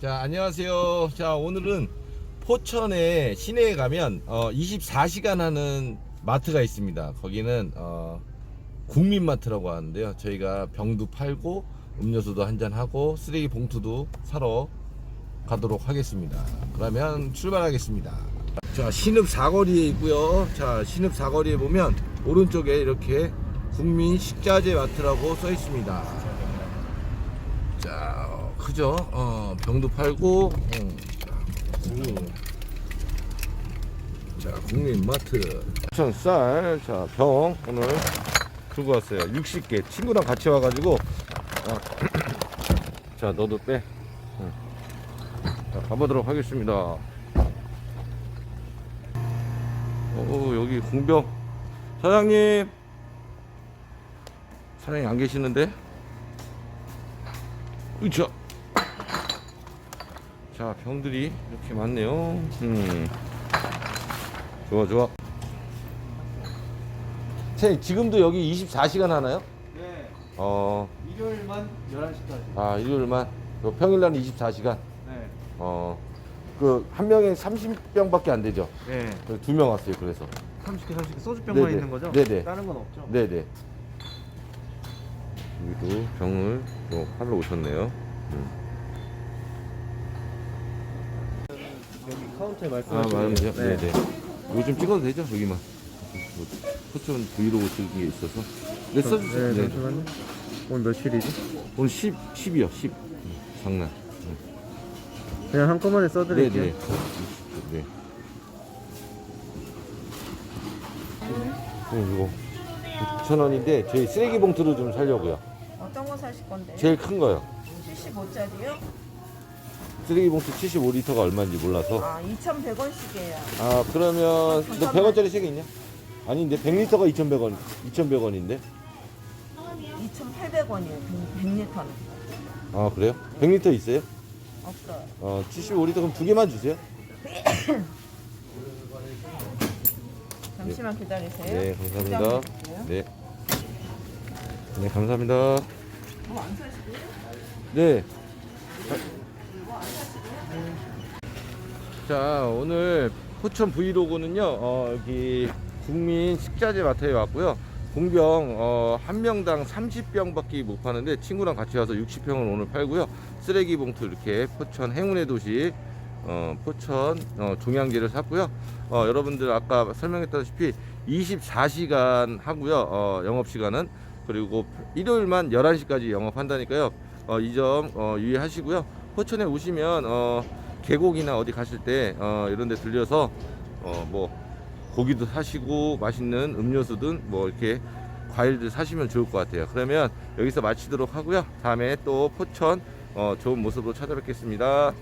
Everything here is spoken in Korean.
자, 안녕하세요. 자, 오늘은 포천에 시내에 가면 어, 24시간 하는 마트가 있습니다. 거기는 어, 국민마트라고 하는데요. 저희가 병도 팔고 음료수도 한잔 하고 쓰레기 봉투도 사러 가도록 하겠습니다. 그러면 출발하겠습니다. 자, 신읍 사거리에 있고요. 자, 신읍 사거리에 보면 오른쪽에 이렇게 국민 식자재 마트라고 써 있습니다. 자, 어, 크죠? 어, 병도 팔고, 음, 음. 자, 국민마트. 천쌀, 자, 병 오늘 들고 왔어요. 60개. 친구랑 같이 와가지고, 어, 자, 너도 빼. 응. 자, 가보도록 하겠습니다. 오, 여기 공병. 사장님. 사장님 안 계시는데? 으쌰. 자, 병들이 이렇게 많네요. 음. 좋아, 좋아. 선생님, 지금도 여기 24시간 하나요? 네, 어, 일요일만 11시까지. 아, 일요일만. 그 평일날은 24시간. 네. 어, 그, 한 명에 30병밖에 안 되죠. 네. 두 명 왔어요, 그래서. 30개, 30개 소주병만 네네. 있는 거죠? 네네. 다른 건 없죠? 네네. 여기도 병을 또 팔러 오셨네요. 음. 여기 카운터에 아, 말씀하신 맞으세요? 네. 네네. 이거 좀 찍어도 되죠? 여기만. 뭐, 포천 브이로그 찍은 게 있어서. 네, 써주세요. 네, 네. 잠시만요. 오늘 며칠이지? 오늘 10, 10이요, 10. 장난. 그냥 한꺼번에 써드릴게요. 네네. 네. 어, 이거 9천 원인데 저희 쓰레기 봉투로 좀 살려고요. 어떤 거 사실 건데? 제일 큰 거요. 75짜리요? 쓰레기 봉투 75리터가 얼마인지 몰라서. 아, 2,100원씩이에요. 아 그러면 너 잠깐만. 100원짜리 세개 있냐? 아닌데 100리터가 2,100원 2,100원인데 2,800원이에요. 100리터는. 아 그래요? 100리터 있어요? 없어요. 어 75리터 그럼 두 개만 주세요 잠시만 기다리세요. 네 감사합니다. 네. 네 감사합니다 뭐안 사시고요? 네 자 오늘 포천 브이로그는요 어, 여기 국민 식자재 마트에 왔고요. 공병 어, 한 명당 30병밖에 못 파는데 친구랑 같이 와서 60병을 오늘 팔고요. 쓰레기 봉투 이렇게 포천 행운의 도시 어, 포천 어, 종양제를 샀고요. 어, 여러분들 아까 설명했다시피 24시간 하고요. 어, 영업시간은. 그리고 일요일만 11시까지 영업한다니까요. 어, 이점 어, 유의하시고요. 포천에 오시면 어, 계곡이나 어디 가실 때 어, 이런 데 들려서 어, 뭐 고기도 사시고 맛있는 음료수든 뭐 이렇게 과일들 사시면 좋을 것 같아요. 그러면 여기서 마치도록 하고요. 다음에 또 포천 어, 좋은 모습으로 찾아뵙겠습니다.